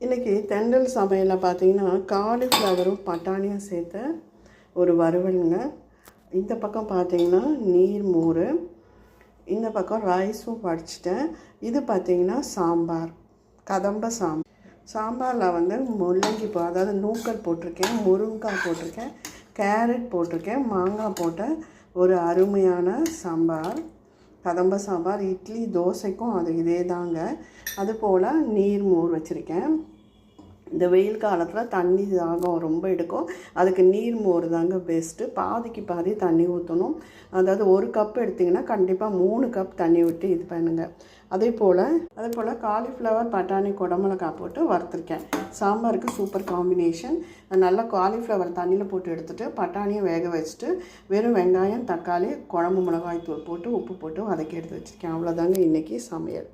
இன்றைக்கி தெண்டல் சமையலில் பார்த்தீங்கன்னா காலிஃப்ளவரும் பட்டாணியும் சேர்த்த ஒரு வறுவலுங்க. இந்த பக்கம் பார்த்தீங்கன்னா நீர் மோர் இந்த பக்கம் ரைஸும் வடிச்சிட்டேன். இது பார்த்தீங்கன்னா சாம்பார் கதம்ப சாம்பார் சாம்பாரில் வந்து முள்ளங்கி போ அதாவது நூக்கல் போட்டிருக்கேன் முருங்காய் போட்டிருக்கேன் கேரட் போட்டிருக்கேன் மாங்காய் போட்ட ஒரு அருமையான சாம்பார். கதம்ப சாம்பார் இட்லி தோசைக்கும் அது இதே தாங்க அதுபோல் நீர் மோர் வச்சுருக்கேன். இந்த வெயில் காலத்தில் தண்ணி தாகம் ரொம்ப எடுக்கும். அதுக்கு நீர் மோர் தாங்க பெஸ்ட்டு பாதிக்கு பாதி தண்ணி ஊற்றணும் அதாவது ஒரு கப் எடுத்திங்கன்னா கண்டிப்பாக மூணு கப் தண்ணி விட்டு இது பண்ணுங்க. அதே போல் அதே போல் காலிஃப்ளவர் பட்டாணி குடமிளகாய் போட்டு வறுத்துருக்கேன். சாம்பாருக்கு சூப்பர் காம்பினேஷன் நல்லா காலிஃப்ளவர் தண்ணியில் போட்டு எடுத்துகிட்டு பட்டாணியை வேக வச்சுட்டு வெறும் வெங்காயம் தக்காளி குழம்பு மிளகாய் தூள் போட்டு உப்பு போட்டு வதக்கி எடுத்து வச்சுருக்கேன். அவ்வளோதாங்க இன்றைக்கி சமையல்.